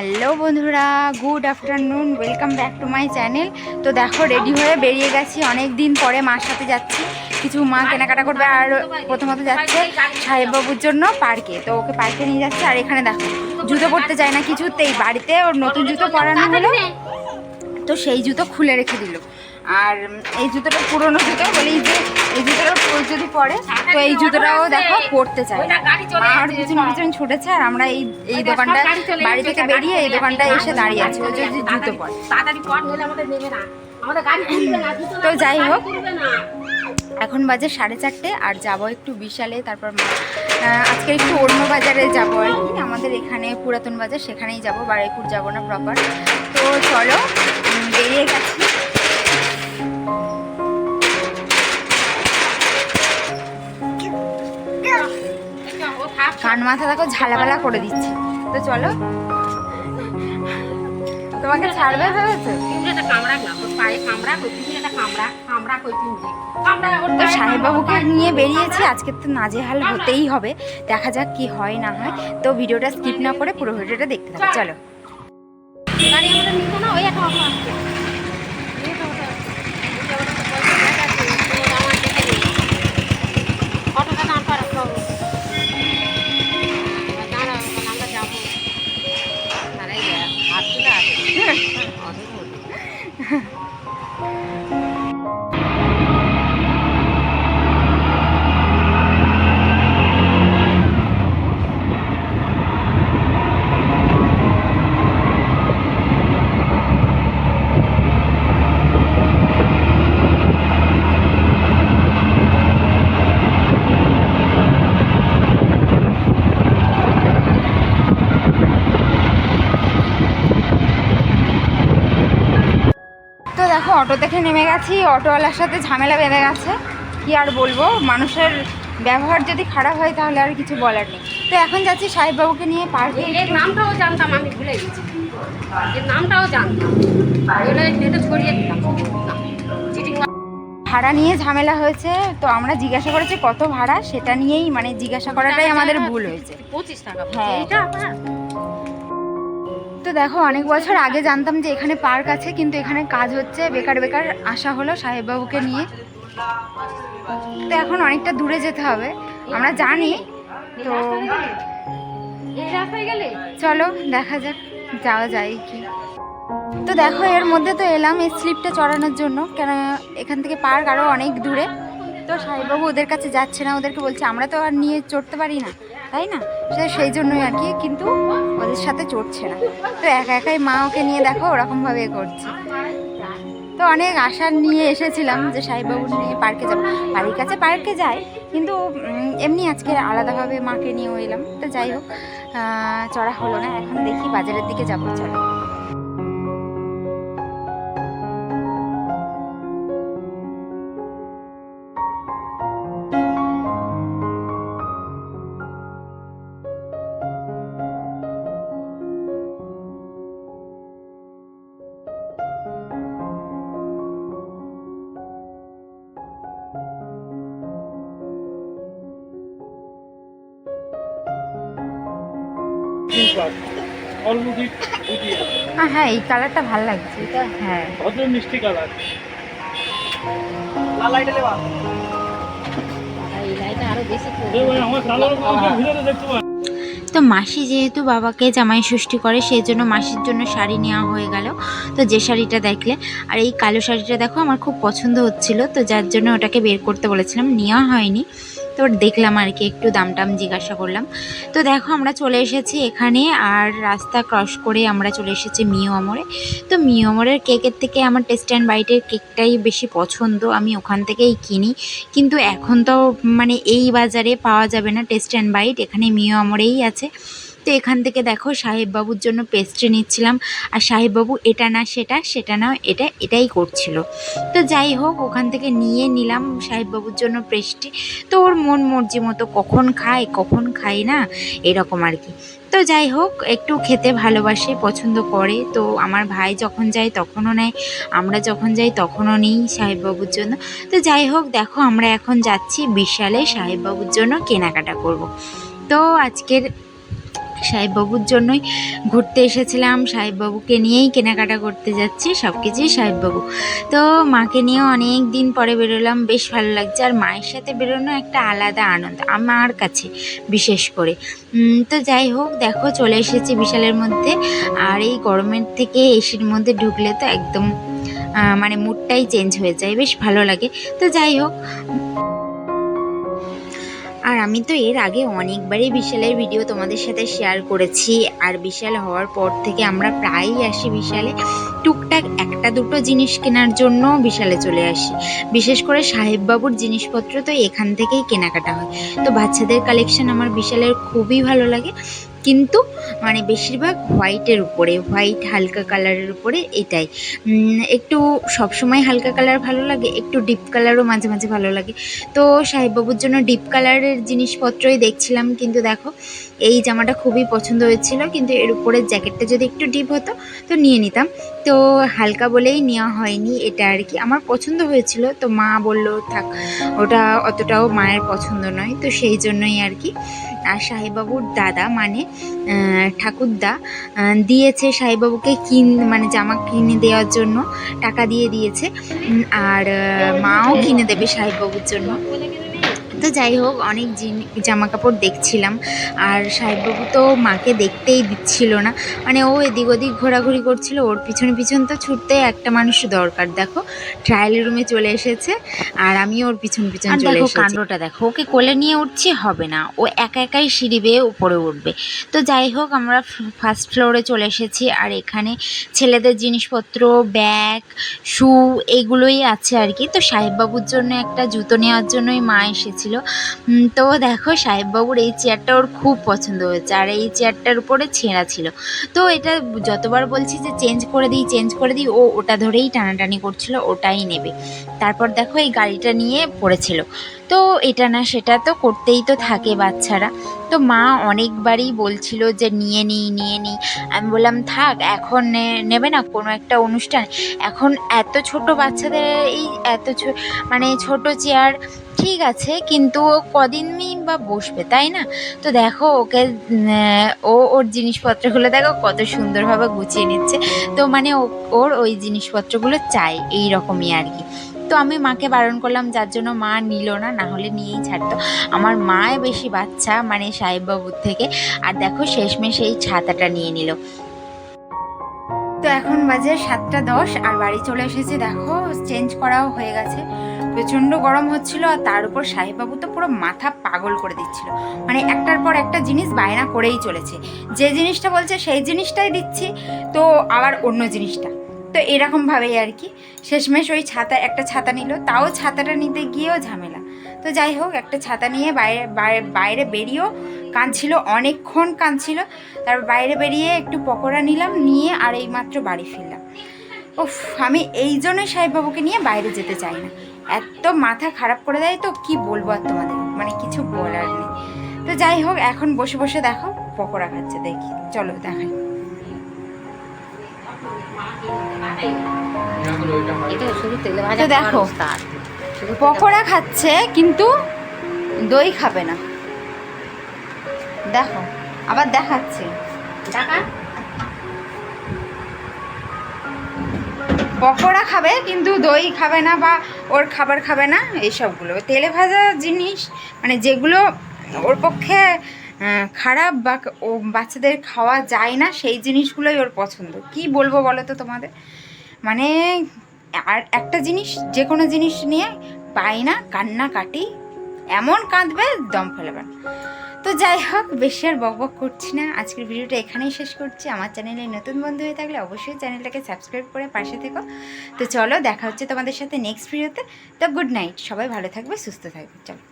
Hello বন্ধুরা, good afternoon, welcome back to my channel. তো দেখো, রেডি হয়ে বেরিয়ে গেছি, অনেক দিন পরে মার সাথে যাচ্ছি। কিছু মা কেনাকাটা করবে আর প্রথমত যাচ্ছে সাহেববাবুর জন্য পার্কে। তো ওকে পার্কে নিয়ে যাচ্ছে, আর এখানে দেখো, জুতো পরতে চায় না কিছুতেই। বাড়িতে ওর নতুন জুতো পরানো হলো। তো সেই জুতো খুলে রেখে দিল। আর এই জুতোটা পুরনো জুতো বলেই যে এই জুতোটা যদি পরে তো এই জুতোটাও দেখো না। মা আর পিছন পিছন ছুটেছে আর আমরা এই এই দোকানটা বাড়ি থেকে বেরিয়ে এই দোকানটায় এসে দাঁড়িয়ে আছি ও যে যে জুতো পরে। তো যাই হোক এখন বাজে সাড়ে চারটে আর যাব একটু বিশালে তারপর আজকে একটু অন্য বাজারে যাব আর কি। আমাদের এখানে পুরাতন বাজার সেখানেই যাব বারুইপুর যাব না প্রপার তো চলো বেরিয়ে গেছি। কান মাথা দেখো ঝালাপালা করে দিচ্ছে। তো চলো। তোমাকে ছাড়বে ভেবেছো? তো সাহেববাবুকে নিয়ে বেরিয়েছি আজকে তো নাজেহাল হতেই হবে। দেখা যাক কি হয় না হয়। তো ভিডিওটা স্কিপ না করে পুরো ভিডিওটা দেখতে থাকো। চলো। গাড়ি আমাদের নিত না ওই একটা অটো থেকে নেমে গেছি অটোওয়ালার সাথে ঝামেলা বেঁধে গেছে। কি আর বলব মানুষের ব্যবহার যদি খারাপ হয় তাহলে আর কিছু বলার নেই। তো এখন যাচ্ছি সাহেববাবুকে নিয়ে পার্কে নামটাও জানতাম আমি ভুলে গেছি। নামটাও জানতাম। ছড়িয়ে ভাড়া নিয়ে ঝামেলা হয়েছে তো আমরা জিজ্ঞাসা করেছি কত ভাড়া সেটা নিয়েই মানে জিজ্ঞাসা করাটাই আমাদের ভুল হয়েছে। পঁচিশ টাকা। হ্যাঁ। তো দেখো, অনেক বছর আগে জানতাম যে এখানে পার্ক আছে, কিন্তু এখানে কাজ হচ্ছে। বেকার বেকার আসা হলো সাহেববাবুকে নিয়ে। তো এখন অনেকটা দূরে যেতে হবে। আমরা জানি, তো চলো, দেখা যাক, যাওয়া যায় কি। তো দেখো, এর মধ্যে তো এলাম এই স্লিপটা চড়ানোর জন্য। কেন, এখান থেকে পার্ক আরও অনেক দূরে। তো সাহেববাবু ওদের কাছে যাচ্ছে না, ওদেরকে বলছে, আমরা তো আর নিয়ে চড়তে পারি না। তাই না? সে সেই জন্যই আর কি, কিন্তু ওদের সাথে চড়ছে না। তো একা একাই মা ওকে নিয়ে দেখো, ওরকমভাবে করছে। তো অনেক আশা নিয়ে এসেছিলাম যে সাহেববাবু নিয়ে পার্কে যাব। বাড়ির কাছে পার্কে যায় কিন্তু এমনি আজকে আলাদাভাবে মাকে নিয়েও এলাম। তো যাই হোক চড়া হলো না। এখন দেখি বাজারের দিকে যাব, চলো। হ্যাঁ এই কালারটা ভালো লাগছে। হ্যাঁ। ভদ্র মিষ্টি কালার। এই লাইটটা আরও বেশি আমার কালার ভিতরে দেখতে পাচ্ছি। তো মাসি যেহেতু বাবাকে জামাই ষষ্ঠী করে সেই জন্য মাসির জন্য শাড়ি নেওয়া হয়ে গেল। তো যে শাড়িটা দেখলে আর এই কালো শাড়িটা দেখো আমার খুব পছন্দ হচ্ছিল। তো যার জন্য ওটাকে বের করতে বলেছিলাম। নেওয়া হয়নি। তো দেখলাম আর কি, একটু দাম টাম জিজ্ঞাসা করলাম। তো দেখো আমরা চলে এসেছি এখানে আর রাস্তা ক্রস করে আমরা চলে এসেছি মিও আমরে তো মিও আমরের কেকের থেকে আমার টেস্ট অ্যান্ড বাইটের কেকটাই বেশি পছন্দ, আমি ওখান থেকেই কিনি। কিন্তু এখন তো মানে এই বাজারে পাওয়া যাবে না টেস্ট অ্যান্ড বাইট এখানে মিও আমরেই আছে। তো এখান থেকে দেখো সাহেববাবুর জন্য পেস্ট্রি নিচ্ছিলাম। আর সাহেববাবু এটা না সেটা সেটা না এটা, এটাই করছিল। তো যাই হোক, ওখান থেকে নিয়ে নিলাম সাহেববাবুর জন্য পেস্ট্রি তো ওর মন মর্জি মতো কখন খায় কখন খায় না, এরকম আর কি। তো যাই হোক, একটু খেতে ভালোবাসে, পছন্দ করে। তো আমার ভাই যখন যায় তখনও নেয়, আমরা যখন যাই তখনও নিই সাহেববাবুর জন্য। তো যাই হোক, দেখো আমরা এখন যাচ্ছি বিশালে সাহেববাবুর জন্য কেনাকাটা করব। তো আজকের সাহেববাবুর জন্যই ঘুরতে এসেছিলাম। সাহেববাবুকে নিয়েই কেনাকাটা করতে যাচ্ছি সব কিছুই সাহেববাবু। তো মাকে নিয়েও অনেক দিন পরে বেরোলাম, বেশ ভালো লাগছে। আর মায়ের সাথে বেরোনো একটা আলাদা আনন্দ, আমার কাছে বিশেষ করে। তো যাই হোক, দেখো চলে এসেছি বিশালের মধ্যে। আর এই গরমের থেকে এসির মধ্যে ঢুকলে তো একদম মানে মুডটাই চেঞ্জ হয়ে যায়, বেশ ভালো লাগে। তো যাই হোক আর আমি তো এর আগে অনেকবারই বিশালের ভিডিও তোমাদের সাথে শেয়ার করেছি। আর বিশাল হওয়ার পর থেকে আমরা প্রায়ই আসি বিশালে। টুকটাক একটা দুটো জিনিস কেনার জন্য বিশালে চলে আসি। বিশেষ করে সাহেববাবুর জিনিসপত্র তো এখান থেকেই কেনাকাটা হয়। তো বাচ্চাদের কালেকশন আমার বিশালের খুবই ভালো লাগে। কিন্তু মানে বেশিরভাগ হোয়াইটের উপরে হোয়াইট হালকা কালারের উপরে এটাই। একটু সবসময় হালকা কালার ভালো লাগে, একটু ডিপ কালারও মাঝে মাঝে ভালো লাগে। তো সাহেববাবুর জন্য ডিপ কালারের জিনিসপত্রই দেখছিলাম, কিন্তু দেখো, এই জামাটা খুবই পছন্দ হয়েছিল, কিন্তু এর উপরের জ্যাকেটটা যদি একটু ডিপ হতো, তো নিয়ে নিতাম। তো হালকা বলেই নেওয়া হয়নি এটা আর কি। আমার পছন্দ হয়েছিল, তো মা বলল, থাক, ওটা অতটাও মায়ের পছন্দ নয়। তো সেই জন্যই আর কি। আর সাহেববাবুর দাদা মানে ঠাকুরদা দিয়েছে সাহেববাবুকে কিন মানে জামা কিনে দেওয়ার জন্য, টাকা দিয়ে দিয়েছে। আর মাও কিনে দেবে সাহেববাবুর জন্য। তো যাই হোক অনেক জামা কাপড় দেখছিলাম। আর সাহেববাবু তো মাকে দেখতেই দিচ্ছিল না। মানে ও এদিক ওদিক ঘোরাঘুরি করছিল ওর পিছনে পিছন তো ছুটতে একটা মানুষ দরকার। দেখো ট্রায়াল রুমে চলে এসেছে আর আমি ওর পিছন পিছন চলে দেখো এসেছি। কাণ্ডটা দেখো ওকে কোলে নিয়ে উঠছি হবে না। ও একা একাই সিঁড়ি বেয়ে উপরে উঠবে। তো যাই হোক আমরা ফার্স্ট ফ্লোরে চলে এসেছি আর এখানে ছেলেদের জিনিসপত্র ব্যাগ শু এগুলোই আছে আর কি। তো সাহেববাবুর জন্য একটা জুতো নেওয়ার জন্যই মা এসেছিল। উম, তো দেখো সাহেববাবুর এই চেয়ারটা ওর খুব পছন্দ হয়েছে আর এই চেয়ারটার উপরে ছেঁড়া ছিল। তো এটা যতবার বলছি যে চেঞ্জ করে দিই চেঞ্জ করে দিই ও ওটা ধরেই টানাটানি করছিল ওটাই নেবে। তারপর দেখো এই গাড়িটা নিয়ে পড়েছিল। তো এটা না, সেটা তো করতেই তো থাকে বাচ্চারা। তো মা অনেকবারই বলছিল যে, নিয়ে নিই নিয়ে নিই আমি বললাম, থাক, এখন নেবে না কোনো একটা অনুষ্ঠান। এখন এত ছোট বাচ্চাদের এই এত মানে ছোট চেয়ার ঠিক আছে, কিন্তু ও কদিনই বা বসবে, তাই না? তো দেখো, ওকে, ও, ওর জিনিসপত্রগুলো দেখো, কত সুন্দরভাবে গুছিয়ে নিচ্ছে। তো মানে ওর ওই জিনিসপত্রগুলো চাই, এই রকমই আর কি। তো আমি মাকে বারণ করলাম, যার জন্য মা নিল না না হলে নিয়েই ছাড়তো। আমার মায় বেশি বাচ্চা মানে সাহেববাবুর থেকে। আর দেখো, শেষমেশ এই ছাতাটা নিয়ে নিল। তো এখন বাজে সাতটা দশ, আর বাড়ি চলে এসেছে। দেখো চেঞ্জ করাও হয়ে গেছে। প্রচণ্ড গরম হচ্ছিল, আর তার উপর সাহেববাবু তো পুরো মাথা পাগল করে দিচ্ছিল। মানে একটার পর একটা জিনিস বায়না করেই চলেছে। যে জিনিসটা বলছে, সেই জিনিসটাই দিচ্ছি। তো আবার অন্য জিনিসটা। তো এরকমভাবেই আর কি। শেষমেশ ওই ছাতা, একটা ছাতা নিল, তাও ছাতাটা নিতে গিয়েও ঝামেলা। তো যাই হোক, একটা ছাতা নিয়ে বাইরে বাইরে বেরিয়েও কাঁদছিল, অনেকক্ষণ কাঁদছিল। তারপর বাইরে বেরিয়ে একটু পকোড়া নিলাম, নিয়ে আর এই মাত্র বাড়ি ফিরলাম। উফ, আমি এই জন্যই সাহেববাবুকে নিয়ে বাইরে যেতে চাই না। এত মাথা খারাপ করে দেয় তো, কি বলব আর তোমাদের? মানে কিছু বলার নেই। তো যাই হোক, এখন বসে বসে দেখো, পকোড়া খাচ্ছে দেখি। চলো দেখাই। তো দেখো। পকোড়া খাচ্ছে কিন্তু দই খাবে না। দেখো আবার দেখাচ্ছে। পকোড়া খাবে কিন্তু দই খাবে না বা ওর খাবার খাবে না এইসবগুলো। তেলে ভাজা জিনিস মানে যেগুলো ওর পক্ষে খারাপ বা ও বাচ্চাদের খাওয়া যায় না সেই জিনিসগুলোই ওর পছন্দ। কি বলব বলো তো তোমাদের? মানে আর একটা জিনিস, যে কোনো জিনিস নিয়ে পাই না কান্না, কাটি, এমন কাঁদবে, দম ফেলবে না। তো যাই হোক, বেশি আর বক বক করছি না। আজকের ভিডিওটা এখানেই শেষ করছি। আমার চ্যানেলে নতুন বন্ধু হয়ে থাকলে অবশ্যই চ্যানেলটাকে সাবস্ক্রাইব করে পাশে থেকো। তো চলো, দেখা হচ্ছে তোমাদের সাথে নেক্সট ভিডিওতে তো। গুড নাইট সবাই ভালো থাকবে, সুস্থ থাকবে। চলো।